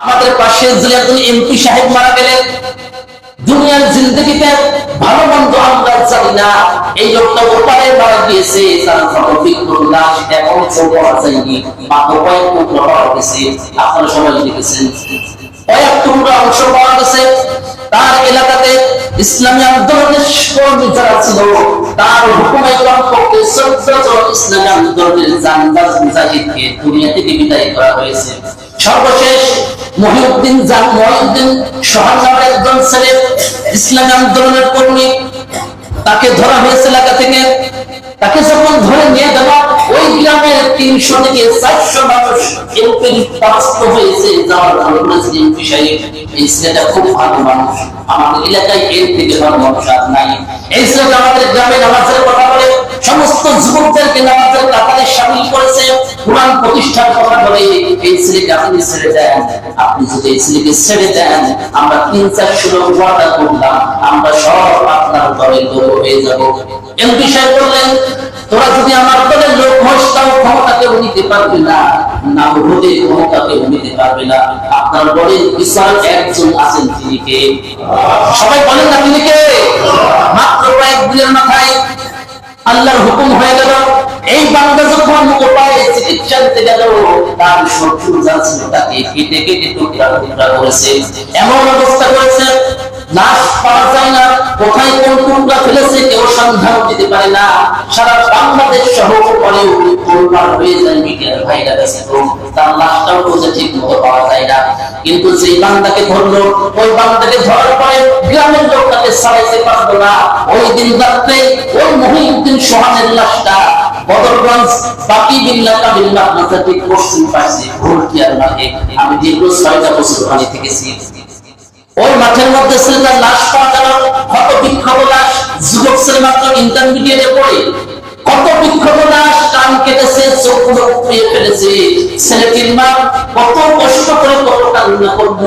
আমাদের পাশে যে একজন এমপি সাহেব মারা গেলেন। দুনিয়ার জিন্দগিতে ভালো মন্দ আমরা জানি না। এই লোকটা ওপারে মারা গিয়েছে, তার ফটোপিক লাশ এখনও চোখ পাওয়া যায়নি। মাত্র কয়েক টুকরো পাওয়া গেছে, আপনারা সবাই দেখেছেন। কয়েক টুকরো অংশ পাওয়া গেছে। তার এলাকাতে ইসলামী আন্দোলনের কর্মী যারা ছিল, তার হুকুমে চোদ্দ জন ইসলামী আন্দোলনের জানবাজ মুজাহিদকে দুনিয়া থেকে বিদায় করা হয়েছে। সর্বশেষ মহিউদ্দিন জান মহিউদ্দিন সোহান নামের একজন ছেলে, ইসলামী আন্দোলনের কর্মী। তাকে ধরা হয়েছে এলাকা থেকে। তাকে যখন ধরে নিয়ে গেল ওই গ্রামের তিনশো থেকে চারশো মানুষ এমপির হয়েছে যাওয়ার করেছে এমপি সাহেব। এই ছেলেটা খুব ভালো মানুষ। আমাদের এলাকায় এর থেকে ভালো মানুষ আর নাই। এই ছেলেটা আমাদের গ্রামে নামাজের কথা বলে, সমস্ত যুবকদেরকে নামাজের কাতারে সামিল করেছে, কোরআন প্রতিষ্ঠার কথা বলে। এই ছেলেকে আপনি ছেড়ে দেন। আপনি যদি এই ছেলেকে ছেড়ে দেন, আমরা তিন চারশো লোক ওয়াদা করলাম, আমরা সব আপনার দলের লোক হয়ে যাব। এমপি সাহেব বললেন তোরা যদি আমার দলের লোক হস, তাও ক্ষমতা কেউ নিতে পারবে না। না নিতে পারবে না। আপনার দলের বিশাল একজন আছেন তিনি কে? সবাই বলেন না তিনি কে? মাত্র কয়েক দিনের মাথায় আল্লাহর হুকুম হয়ে গেল। এই বান্দা যখন উপায়ে চিকিৎসা গেল, তার শত্রু যা তাকে কেটে কেটে টুকরা টুকরা করেছে। এমন অবস্থা করেছে, লাশ পাওয়া যায় না। কোথায় কোন টুকরা ফেলেছে কেউ সন্ধান দিতে পারে না। সারা বাংলাদেশ সহ হয়ে যায় ভাইরা কাছে। তার লাশটাও ঠিক মতো পাওয়া যায় না। কিন্তু বান্দাকে ধরলো, ওই বান্দাকে ধরার পরে গ্রামের ছাড়াইতে পারল না। ওই দিন রাত্রে ওই মহিউদ্দিন সোহানের লাশটা বদরগঞ্জ বাকি বিল্লা মাথাটি পশ্চিম মাঠে। আমি দীর্ঘ ছয়টা বছর থেকেছি। ওই মাঠের মধ্যে লাশ পাওয়া গেল। কত বিক্ষোভ লাশ যুবক ইন্টারমিডিয়েটে পড়ে? কত বিক্ষোভ লাশ কান কেটেছে উপড়িয়ে ফেলেছে? কত কষ্ট করে কত কান্না কত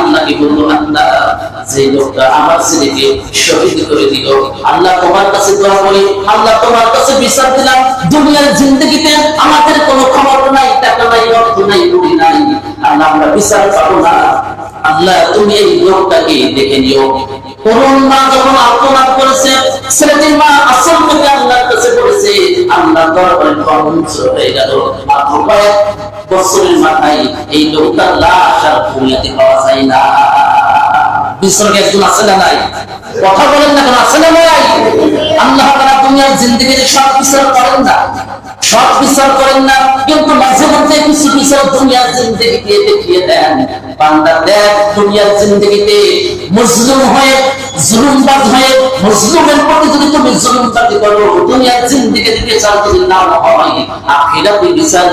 আল্লাহকে আল্লাহ, যে লোকটা আমার ছেলেকে শহীদ করে দিল, আল্লাহ তোমার কাছে দোয়া করি, আল্লাহ তোমার কাছে বিচার দিলাম। দুনিয়ার জিন্দগিতে আমাদের কোনো ক্ষমতা নাই, টাকা নাই, অর্থ নাই নাই। আল্লাহ আমরা বিচার পাবো না। আল্লাহ, তুমি এই লোকটাকে দেখে নিও। করুণ মা যখন আত্মনাদ করেছে, ছেলেটির মা আসল আল্লাহর কাছে আল্লাহ হয়ে গেল। না। কথা বলেন না কেন আল্লাহ তারা দুনিয়ার জিন্দগিতে সব বিচার করেন না। সব বিচার করেন না। কিন্তু মাঝে মধ্যে কিছু বিচার দুনিয়ার জিন্দগিতে দেখিয়ে দেন। বান্দা দেখ, দুনিয়ার জিন্দগিতে হয়ে হয়ে প্রতি যদি তুমি করো, দুনিয়ার যদি না হয় বিচার